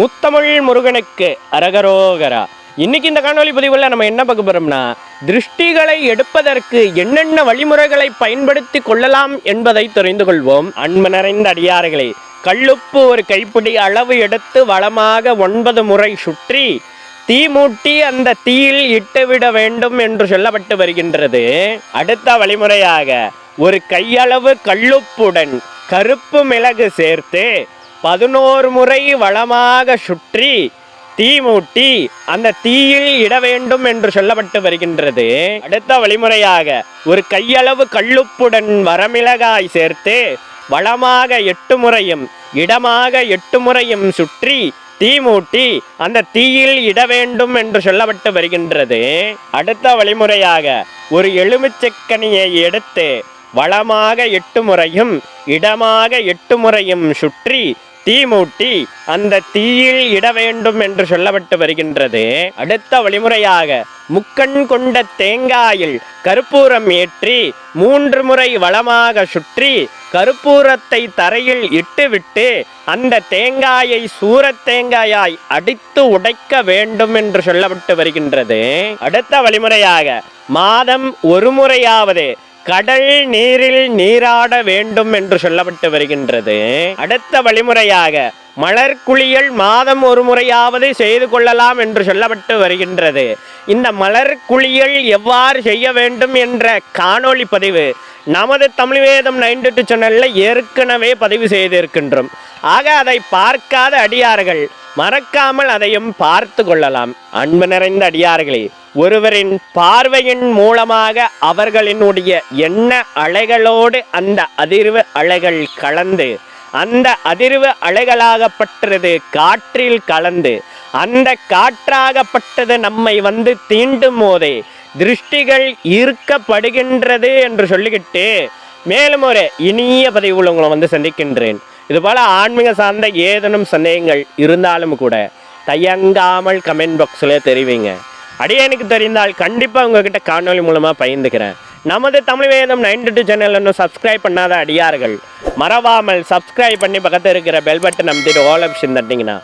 முத்தமிழ் முருகனுக்கு அரகரோகரா. இன்னைக்கு இந்த காணொளி பதிவுல நம்ம என்ன பார்க்க போறோம்னா திருஷ்டிகளை எடுப்பதற்கு என்னென்ன வழிமுறைகளை பயன்படுத்தி கொள்ளலாம் என்பதை தெரிந்து கொள்வோம். அன்பு நிறைந்த அடியார்களே கல்லுப்பு ஒரு கைப்பிடி அளவு எடுத்து வளமாக ஒன்பது முறை சுற்றி தீ மூட்டி அந்த தீயில் இட்டுவிட வேண்டும் என்று சொல்லப்பட்டு வருகின்றது. அடுத்த வழிமுறையாக ஒரு கையளவு கல்லுப்புடன் கருப்பு மிளகு சேர்த்து பதினோரு முறை வளமாக சுற்றி தீ மூட்டி அந்த தீயில் இட வேண்டும் என்று சொல்லப்பட்டு வருகின்றது. அடுத்த வழிமுறையாக ஒரு கையளவு கல்லுப்புடன் வரமிளகாய் சேர்த்து வளமாக எட்டு முறையும் இடமாக எட்டு முறையும் சுற்றி தீ மூட்டி அந்த தீயில் இட வேண்டும் என்று சொல்லப்பட்டு வருகின்றது. அடுத்த வழிமுறையாக ஒரு எலுமிச்சக்கனியை எடுத்து வளமாக எட்டு முறையும் இடமாக எட்டு முறையும் சுற்றி தீ மூட்டி அந்த தீயில் இட வேண்டும் என்று சொல்லப்பட்டு வருகின்றது. அடுத்த வழிமுறையாக முக்கண் கொண்ட தேங்காயில் கற்பூரம் ஏற்றி மூன்று முறை வளமாக சுற்றி கற்பூரத்தை தரையில் இட்டுவிட்டு அந்த தேங்காயை சூரத் தேங்காயாய் அடித்து உடைக்க வேண்டும் என்று சொல்லப்பட்டு வருகின்றது. அடுத்த வழிமுறையாக மாதம் ஒரு முறையாவது கடல் நீரில் நீராட வேண்டும் என்று சொல்லப்பட்டு வருகின்றது. அடுத்த வழிமுறையாக மலர் குளியல் மாதம் ஒரு முறையாவது செய்து கொள்ளலாம் என்று சொல்லப்பட்டு வருகின்றது. இந்த மலர் குளியல் எவ்வாறு செய்ய வேண்டும் என்ற காணொளி பதிவு நமது தமிழ் வேதம் நைன்டி டூ சேனலில் ஏற்கனவே பதிவு செய்திருக்கின்றோம். ஆக அதை பார்க்காத அடியார்கள் மறக்காமல் அதையும் பார்த்து கொள்ளலாம். அன்பு நிறைந்த அடியார்களே ஒருவரின் பார்வையின் மூலமாக அவர்களினுடைய எண்ண அலைகளோடு அந்த அதிர்வு அலைகள் கலந்து அந்த அதிர்வு அலைகளாகப்பட்டது காற்றில் கலந்து அந்த காற்றாகப்பட்டது நம்மை வந்து தீண்டும் போதே திருஷ்டிகள் ஈர்க்கப்படுகின்றது என்று சொல்லிக்கிட்டு மேலும் ஒரு இனிய பதிவுகள் உங்களை வந்து சந்திக்கின்றேன். இதுபோல் ஆன்மீக சார்ந்த ஏதேனும் சந்தேகங்கள் இருந்தாலும் கூட தயங்காமல் கமெண்ட் பாக்ஸில் தெரிவிங்க. அடியனுக்கு தெரிந்தால் கண்டிப்பாக உங்ககிட்ட காணொலி மூலமாக பகிர்ந்துக்கிறேன். நமது தமிழ் வேதம் நைன்டி டூ சேனல் இன்னும் சப்ஸ்கிரைப் பண்ணாத அடியார்கள் மறவாமல் சப்ஸ்கிரைப் பண்ணி பக்கத்தில் இருக்கிற பெல் பட்டன் நம்பிட்டு ஆல் ஆப்ஷன் தட்டிங்கன்னா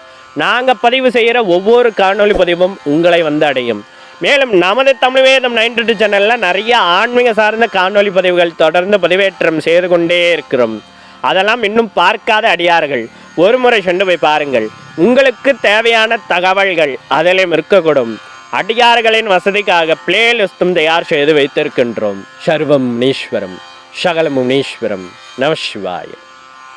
நாங்கள் பதிவு செய்கிற ஒவ்வொரு காணொலி பதிவும் உங்களை வந்து அடையும். மேலும் நமது தமிழ் வேதம் நைன்டி டூ சேனலில் நிறைய ஆன்மீக சார்ந்த காணொலி பதிவுகள் தொடர்ந்து பதிவேற்றம் செய்து கொண்டே இருக்கிறோம். அதெல்லாம் இன்னும் பார்க்காத அடியார்கள். ஒரு முறை சென்று போய் பாருங்கள். உங்களுக்கு தேவையான தகவல்கள் அதிலும் இருக்கக்கூடும். அடியார்களின் வசதிக்காக பிளேலிஸ்டும் தயார் செய்து வைத்திருக்கின்றோம். சர்வம் முனீஸ்வரம் சகல முனீஸ்வரம் நமசிவாயம்